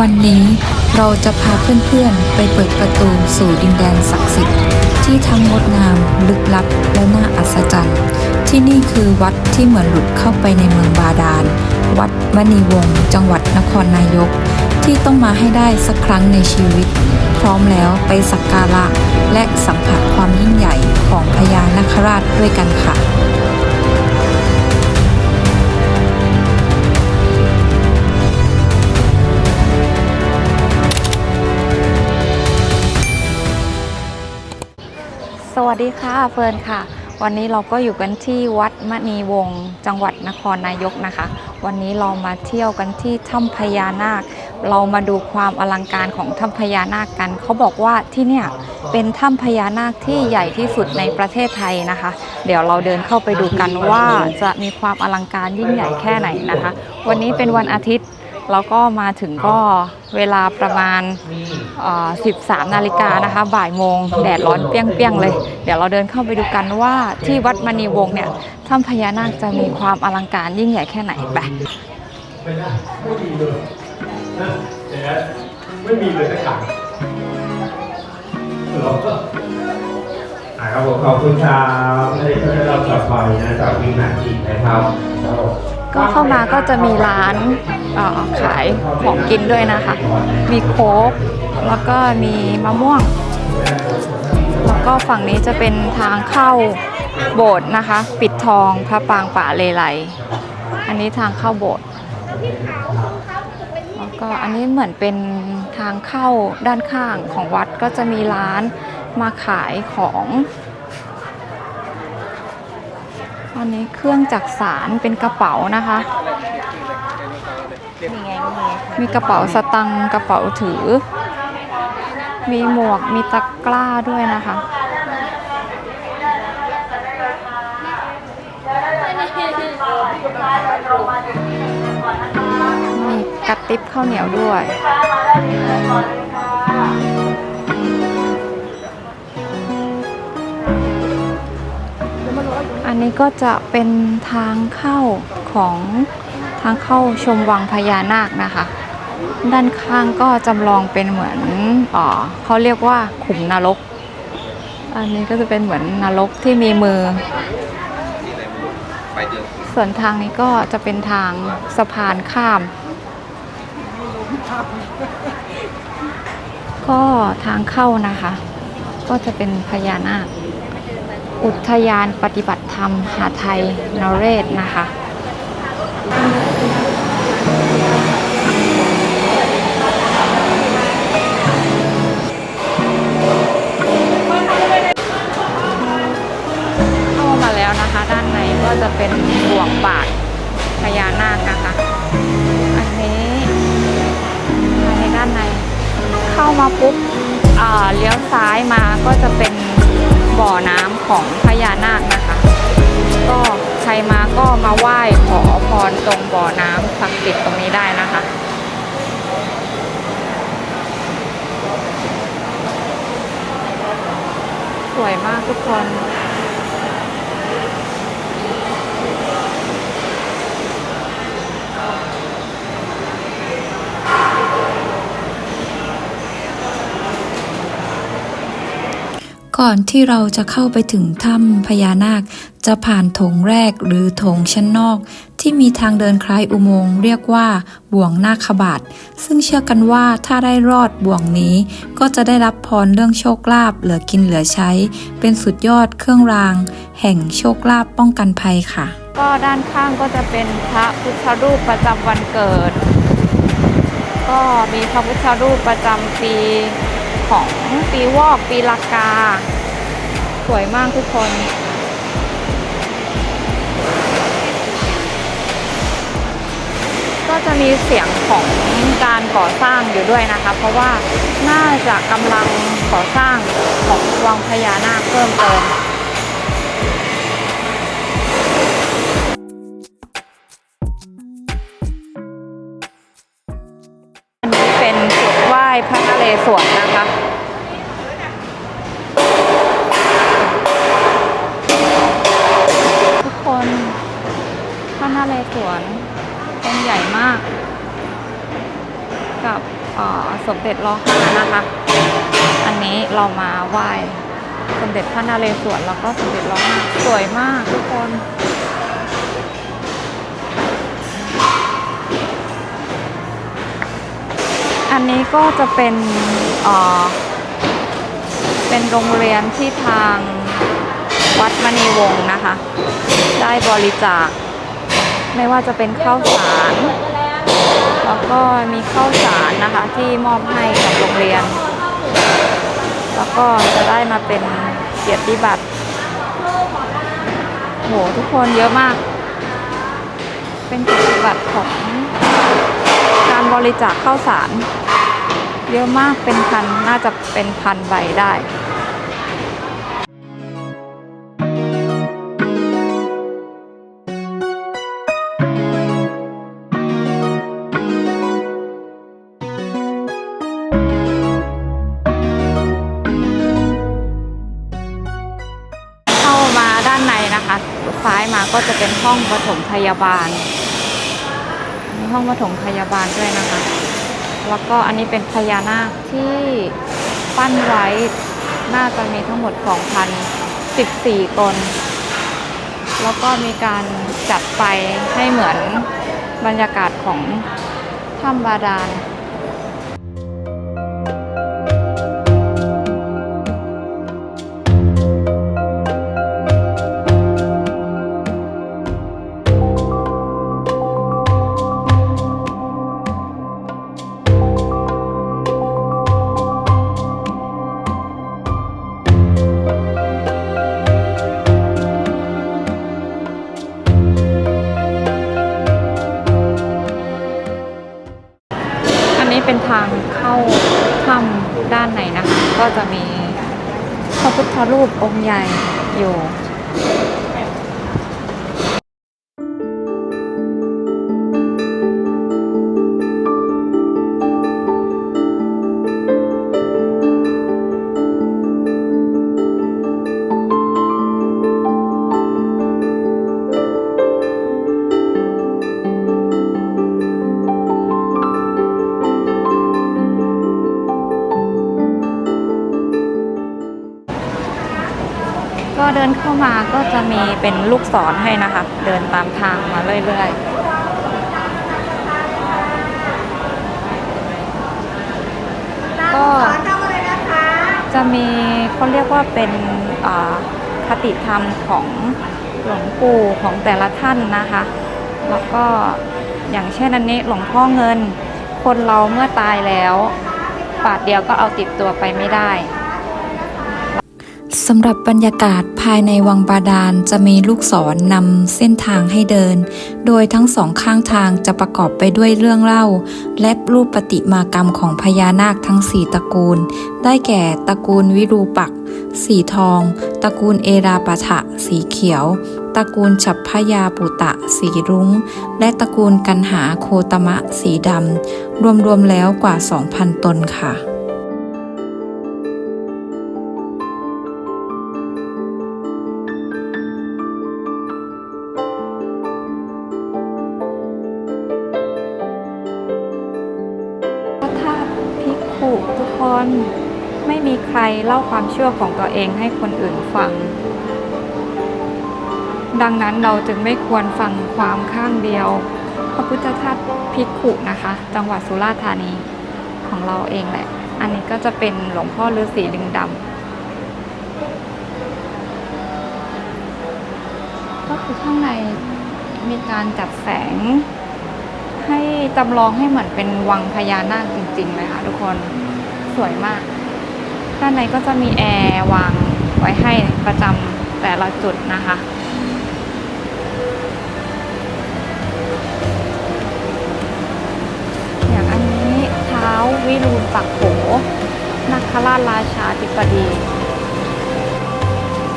วันนี้เราจะพาเพื่อนๆไปเปิดประตูสู่ดินแดนศักดิ์สิทธิ์ที่ทั้งงดงามลึกลับและน่าอัศจรรย์ ที่นี่คือวัดที่เหมือนหลุดเข้าไปในเมืองบาดาล วัดมณีวงศ์จังหวัดนครนายก ที่ต้องมาให้ได้สักครั้งในชีวิต พร้อมแล้วไปสักการะและสัมผัสความยิ่งใหญ่ของพญานาคราชด้วยกันค่ะ สวัสดีค่ะเฟิร์นค่ะ วันนี้เราก็อยู่กันที่วัดมณีวงศ์จังหวัดนครนายกนะคะ วันนี้เรามาเที่ยวกันที่ถ้ำพญานาค เรามาดูความอลังการของถ้ำพญานาคกัน เขาบอกว่าที่เนี่ยเป็นถ้ำพญานาคที่ใหญ่ที่สุดในประเทศไทยนะคะ เดี๋ยวเราเดินเข้าไปดูกันว่าจะมีความอลังการยิ่งใหญ่แค่ไหนนะคะ วันนี้เป็นวันอาทิตย์ แล้วก็มาถึงก็เวลาประมาณ 13 นาฬิกานะคะ บ่ายโมง แดดร้อนเปี้ยงๆเลย เดี๋ยวเราเดินเข้าไปดูกันว่าที่วัดมณีวงศ์เนี่ยถ้ำพญานาคจะมีความอลังการยิ่งใหญ่แค่ไหนไปไม่ได้ไม่มีเลยนะเดี๋ยวไม่มีเลยสักอย่างหรออ่าครับผมขอบคุณครับให้ให้เรากลับไปนะจากวินาทีนะครับครับ ก็เข้ามาก็จะมีร้านขายของกินด้วยนะคะ มีโค้กแล้วก็มีมะม่วง แล้วก็ฝั่งนี้จะเป็นทางเข้าโบสถ์นะคะ ปิดทองพระปางป่าเลไลอันนี้ทางเข้าโบสถ์แล้วก็อันนี้เหมือนเป็นทางเข้าด้านข้างของวัดก็จะมีร้านมาขายของ อันนี้เครื่องจักสารเป็นกระเป๋านะคะมีกระเป๋าสตังค์กระเป๋าถือ มีหมวกมีตะกร้าด้วยนะคะ มีกระติบข้าวเหนียวด้วย นนี้ก็จะเป็นทางเข้าของทางเข้าชมวังพญานาคนะคะ ด้านข้างก็จำลองเป็นเหมือนอ๋อเขาเรียกว่าขุมนรก อันนี้ก็จะเป็นเหมือนนรกที่มีมือ ส่วนทางนี้ก็จะเป็นทางสะพานข้าม ก็ทางเข้านะคะ ก็จะเป็นพญานาค อุทยานปฏิบัติธรรม หาไทยนเรศนะคะ เข้ามาแล้วนะคะ ด้านในก็จะเป็นบ่วงบาทพญานาคนะคะ อันนี้ภายในด้านใน เข้ามาปุ๊บอ่าเลี้ยวซ้ายมาก็จะเป็น บ่อน้ำของพญานาคนะคะ ก็ใครมาก็มาไหว้ขอพรตรงบ่อน้ำศักดิ์สิทธิ์ตรงนี้ได้นะคะสวยมากทุกคน ก่อนที่เราจะเข้าไปถึงถ้ำพญานาค จะผ่านโถงแรกหรือโถงชั้นนอก ที่มีทางเดินคล้ายอุโมงค์เรียกว่าบ่วงนาคบาทซึ่งเชื่อกันว่าถ้าได้รอดบ่วงนี้ ก็จะได้รับพรเรื่องโชคลาภเหลือกินเหลือใช้ เป็นสุดยอดเครื่องราง แห่งโชคลาภป้องกันภัยค่ะ ก็ด้านข้างก็จะเป็นพระพุทธรูปประจำวันเกิด ก็มีพระพุทธรูปประจำปี ของปีวอกปีละกา สวยมากทุกคน ก็จะมีเสียงของการก่อสร้างอยู่ด้วยนะคะ เพราะว่าน่าจะกำลังก่อสร้างของวังพญานาคเพิ่มเติมอันนี้เป็นจุดไหว้พระนเรศวร ด็จรอห้านะคะ อันนี้เรามาไหว้สมเด็จพระนเรศวรแล้วก็สมเด็จรอห้าสวยมากทุกคนอันนี้ก็จะเป็นเอ่อเป็นโรงเรียนที่ทางวัดมณีวงศ์นะคะ ได้บริจาคไม่ว่าจะเป็นข้าวสาร แล้วก็มีข้าวสารนะคะที่มอบให้กับโรงเรียน แล้วก็จะได้มาเป็นเกียรติบัตรโหทุกคนเยอะมาก เป็นเกียรติบัตรของการบริจาคข้าวสาร เยอะมากเป็นพันน่าจะเป็นพันใบได้ ป็นห้องปฐมพยาบาล มีห้องปฐมพยาบาลด้วยนะคะ แล้วก็อันนี้เป็นพญานาคที่ปั้นไว้น่าจะมีทั้งหมด 2,014ตน แล้วก็มีการจัดไฟให้เหมือนบรรยากาศของถ้ำบาดาล พระพุทธรูปองค์ใหญ่อยู่ เป็นลูกศรให้นะคะ เดินตามทางมาเรื่อยๆก็จะมีเขาเรียกว่าเป็นอ่าคติธรรมของหลวงปู่ของแต่ละท่านนะคะ แล้วก็อย่างเช่นอันนี้หลวงพ่อเงิน คนเราเมื่อตายแล้ว บาทเดียวก็เอาติดตัวไปไม่ได้สำหรับบรรยากาศภายในวังบาดาลจะมีลูกศรนนำเส้นทางให้เดิน โดยทั้งสองข้างทางจะประกอบไปด้วยเรื่องเล่า และรูปปฏิมากรรมของพญานาคทั้งสี่ตระกูล ได้แก่ตระกูลวิรูปักษ์สีทอง ตระกูลเอราปะทะสีเขียว ตระกูลฉัพพยาปุตะ สีรุง้ง และตระกูลกันหาโคตมะสีดำ รวมๆแล้วกว่า 2,000 ตนค่ะ ชื่อของตัวเองให้คนอื่นฟัง ดังนั้นเราจึงไม่ควรฟังความข้างเดียว พระพุทธธาตุพิกขุนะคะ จังหวัดสุราษฎร์ธานีของเราเองแหละ อันนี้ก็จะเป็นหลวงพ่อฤาษีลิงดำก็คือข้างในมีการจัดแสงให้จำลองให้เหมือนเป็นวังพญานาคจริงๆเลยค่ะทุกคนสวยมาก ด้านในก็จะมีแอร์วางไว้ให้ประจำแต่ละจุดนะคะอย่างอันนี้เท้าวิรูปักโขนักคราชราชาธิปดี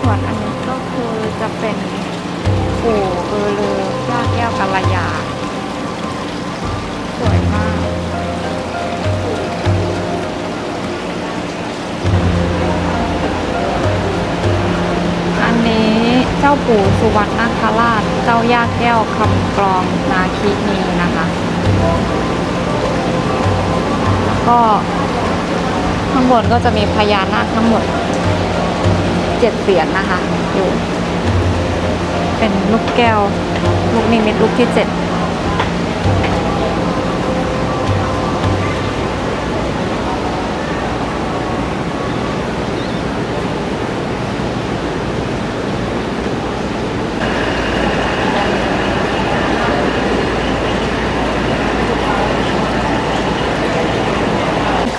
ส่วนอันนี้ก็คือจะเป็นปู่เออเลือย่าแก้วกัลยา สวยมาก เจ้าปู่สุวรรณนาคราช เจ้าย่าแก้วคำกรองนาคีนีนะคะ ก็ข้างบนก็จะมีพญานาคทั้งหมดเจ็ดเสียนนะคะ อยู่ เป็นลูกแก้ว ลูกนิมิตลูกที่เจ็ด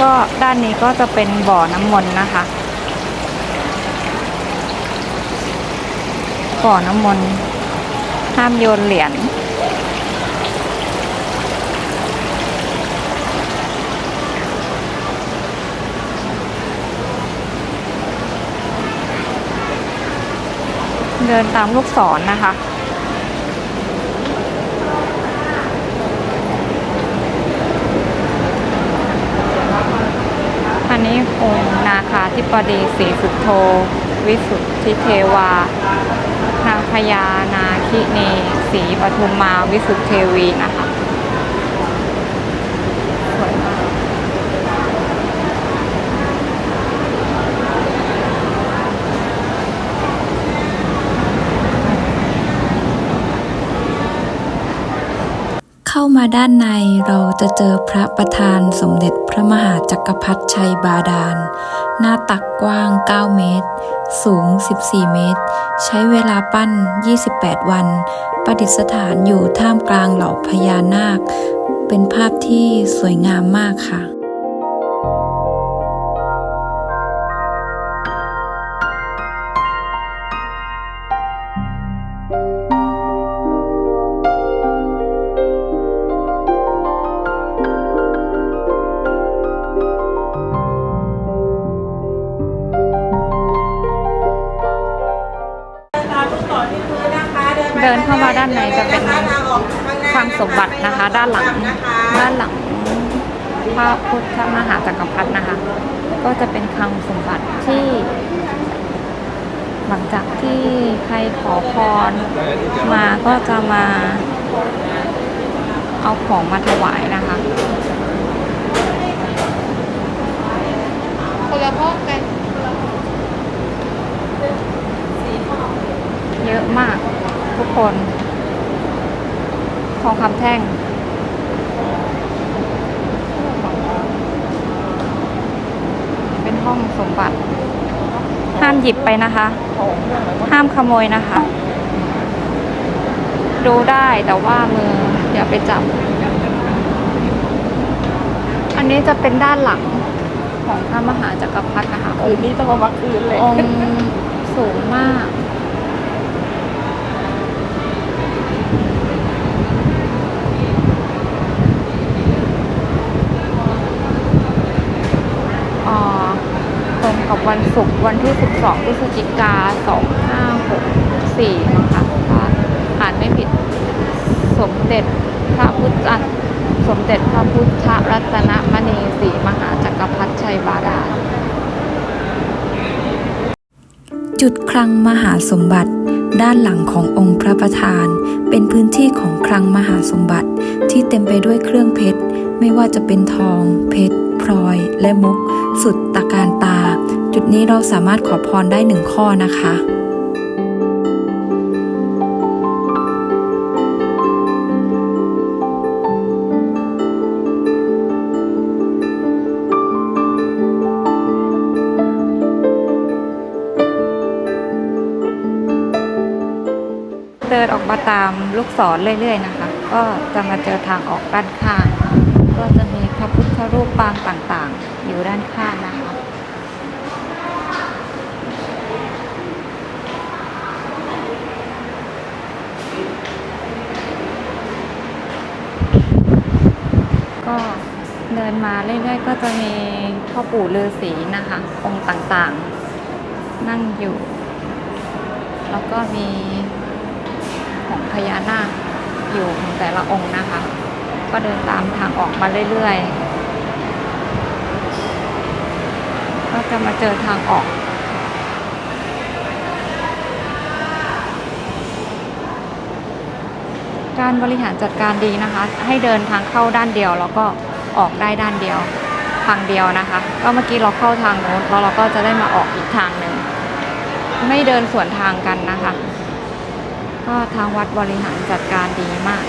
ก็ด้านนี้ก็จะเป็นบ่อน้ำมนต์นะคะ บ่อน้ำมนต์ห้ามโยนเหรียญเดินตามลูกศรนนะคะ อันนี้องค์นาคาธิ ปดีศรีสุโธวิสุทธิเทวา นางพญานาคิเนศรีปทุมมาวิสุทธิเทวีนะคะสวยมากเข้ามาด้านในเราจะเจอพระประธานสมเด็จพระมหาจักรพรรดิชัยบาดาล หน้าตักกว้าง 9 เมตร สูง 14 เมตร ใช้เวลาปั้น 28 วัน ประดิษฐานอยู่ท่ามกลางเหล่าพญานาค เป็นภาพที่สวยงามมากค่ะ ด้านหลังพระพุทธมหาจักรพรรดินะคะ ก็จะเป็นคลังสมบัติที่ หลังจากที่ใครขอพรมาก็จะมาเอาของมาถวายนะคะคนละห้องกันเยอะมากทุกคน ทองคำแท่ง เป็น ห้องสมบัติ ห้ามหยิบไปนะคะ ห้ามขโมยนะคะ ดูได้แต่ว่ามืออย่าไปจับ อันนี้จะเป็นด้านหลังของพระมหาจักรพรรดินะคะคืนนี้ต้องมามาคืนเลย องค์สูงมาก อ่าตรงกับ วันศุกร์วันที่ 12พฤศจิกา 2564นะคะถ้าอ่านไม่ผิดสมเด็จพระพุทธสมเด็จพระพุทธรัตนมณีศรีมหาจักรพรรดิชัยบาดาลจุดคลังมหาสมบัติ ด้านหลังขององค์พระประธาน เป็นพื้นที่ของคลังมหาสมบัติ ที่เต็มไปด้วยเครื่องเพชร ไม่ว่าจะเป็นทอง เพชรพลอย และมุก สุดตะการตา จุดนี้เราสามารถขอพรได้หนึ่งข้อนะคะ เดินออกมาตามลูกศรเรื่อย ๆ นะคะ ก็จะมาเจอทางออกด้านข้าง ก็จะมีพระพุทธรูปปางต่างๆ อยู่ด้านข้างนะคะ ก็เดินมาเรื่อยๆ ก็จะมีพ่อปู่ฤาษีนะคะ องค์ต่างๆ นั่งอยู่ แล้วก็มีของพญานาคอยู่ของแต่ละองค์นะคะ ก็เดินตามทางออกมาเรื่อยๆ ก็จะมาเจอทางออก การบริหารจัดการดีนะคะ ให้เดินทางเข้าด้านเดียวแล้วก็ออกได้ด้านเดียวทางเดียวนะคะ ก็เมื่อกี้เราเข้าทางโน้นแล้วเราก็จะได้มาออกอีกทางหนึ่งไม่เดินสวนทางกันนะคะ ก็ทางวัดบริหารจัดการดีมาก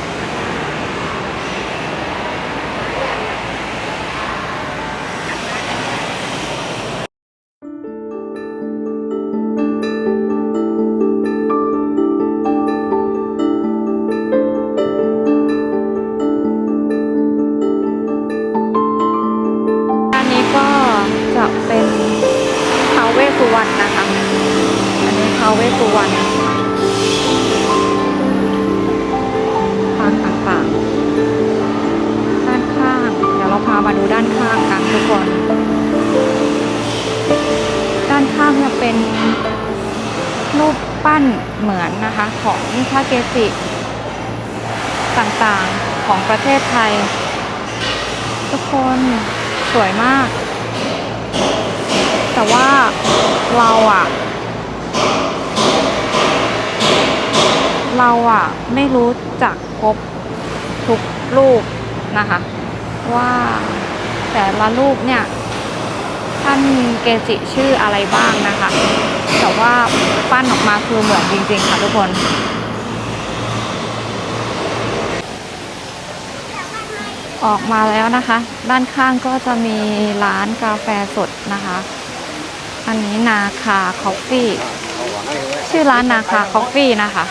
ประเทศไทย ทุกคนสวยมาก แต่ว่าเราอะเราอะไม่รู้จักครบทุกรูปนะคะ ว่าแต่ละรูปเนี่ย ท่านเกจิชื่ออะไรบ้างนะคะ แต่ว่าปั้นออกมาคือเหมือนจริงๆค่ะทุกคน ออกมาแล้วนะคะ ด้านข้างก็จะมีร้านกาแฟสดนะคะ อันนี้นาคาคอฟฟี่ ชื่อร้านนาคาคอฟฟี่นะคะ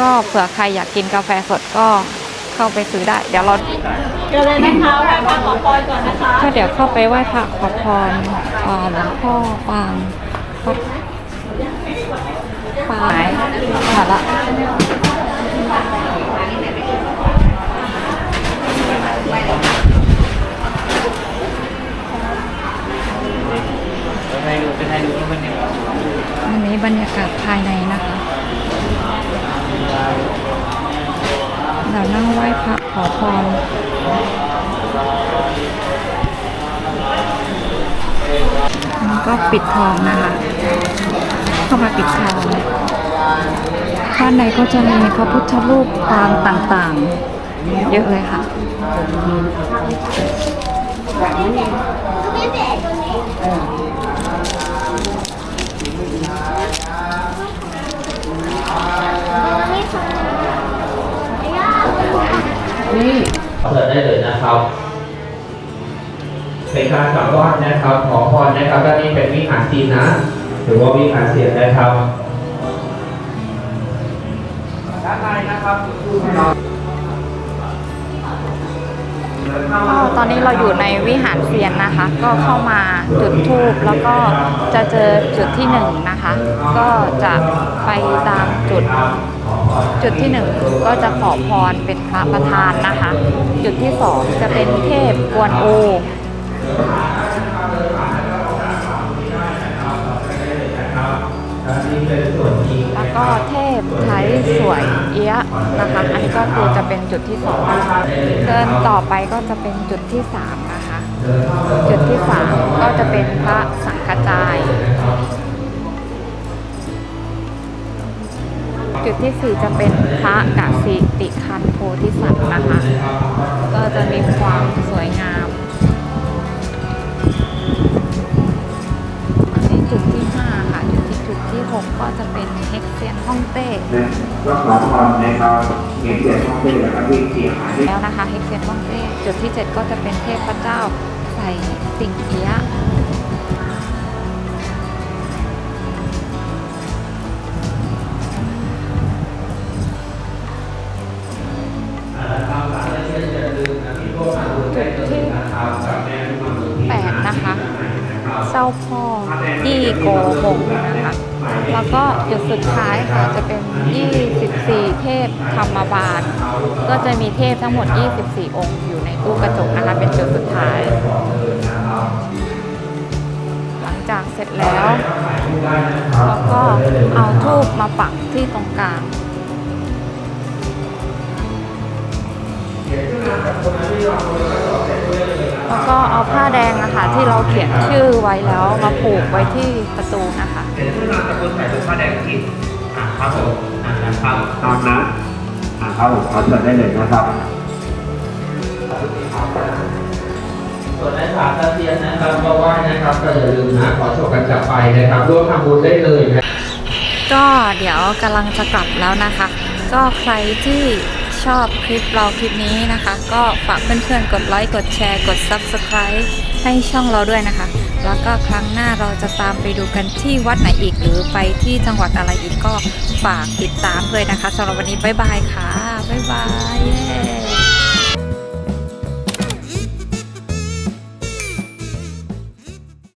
ก็เผื่อใครอยากกินกาแฟสดก็เข้าไปซื้อได้ เดี๋ยวเราเดี๋ยวเลยนะคะไหว้พระขอพรก่อนนะคะก็เดี๋ยวเข้าไปไหว้พระขอพรอ่าหลวงพ่อปางวัดปางมาละ อันนี้บรรยากาศภายในนะคะ เรานั่งไหว้พระขอพรอันก็ปิดทองนะคะ เข้ามาปิดทองด้านในก็จะมีพระพุทธรูปปางต่างๆ เยอะเลยค่ะเปิดได้เลยนะครับเป็นการกลับไหว้นะครับ ขอพรนะครับด้านนี้เป็นวิหารจีนนะหรือว่าวิหารเสียงนะครับด้านในนะครับก็ตอนนี้เราอยู่ในวิหารเซียนนะคะ ก็เข้ามาจุดธูปแล้วก็จะเจอจุดที่หนึ่งนะคะ ก็จะไปตามจุด จุดที่หนึ่งก็จะขอพรเป็นพระประธานนะคะ จุดที่สองจะเป็นเทพกวนอูแล้วก็เทพไทยสวยเอี้ยนะคะ อันนี้ก็คือจะเป็นจุดที่สองเดินต่อไปก็จะเป็นจุดที่สามนะคะ จุดที่สามก็จะเป็นพระสังฆจาย จุดที่สี่จะเป็นพระกสิติคันโพธิสัตว์นะคะ ก็จะมีความสวยงามอันนี้จุดที่ห้าค่ะ จุดที่จุดที่หกก็จะเป็นเฮกเซียนฮ่องเต้และก็ขอพรนะครับเห็นเสียงของเพื่อนะครับที่เสียหายแล้วนะคะเฮกเซียนฮ่องเต้จุดที่เจ็ดก็จะเป็นเทพเจ้าใส่สิงเอีย เจ้าพ่อยี่โกหงนะคะแล้วก็จุดสุดท้ายค่ะจะเป็น 24 เทพธรรมบาล ก็จะมีเทพทั้งหมด 24 องค์อยู่ในตู้กระจกนะคะเป็นจุดสุดท้าย หลังจากเสร็จแล้วเราก็เอาทูบมาปักที่ตรงกลาง แล้วก็เอาผ้าแดงนะคะที่เราเขียนชื่อไว้แล้วมาผูกไว้ที่ประตูนะคะเดี๋ยวที่เราจะพูดใส่ลูกผ้าแดงกินอะครับผมอะนะครับตามนะอ่าครับผมขอเชิญได้เลยนะครับคส่วนในฐานตะเทียนนะครับก็ไหว้นะครับก็อย่าลืมนะขอโชคกันจับไปนะครับร่วมทำบุญได้เลยนะก็เดี๋ยวกำลังจะกลับแล้วนะคะ ก็ใครที่ ชอบคลิปเราคลิปนี้นะคะ ก็ฝากเพื่อนๆ กดไลค์ กดแชร์ กด Subscribe ให้ช่องเราด้วยนะคะ แล้วก็ครั้งหน้าเราจะตามไปดูกันที่วัดไหนอีก หรือไปที่จังหวัดอะไรอีกก็ฝากติดตามด้วยนะคะสำหรับวันนี้บ๊ายบายค่ะบ๊ายบายเย้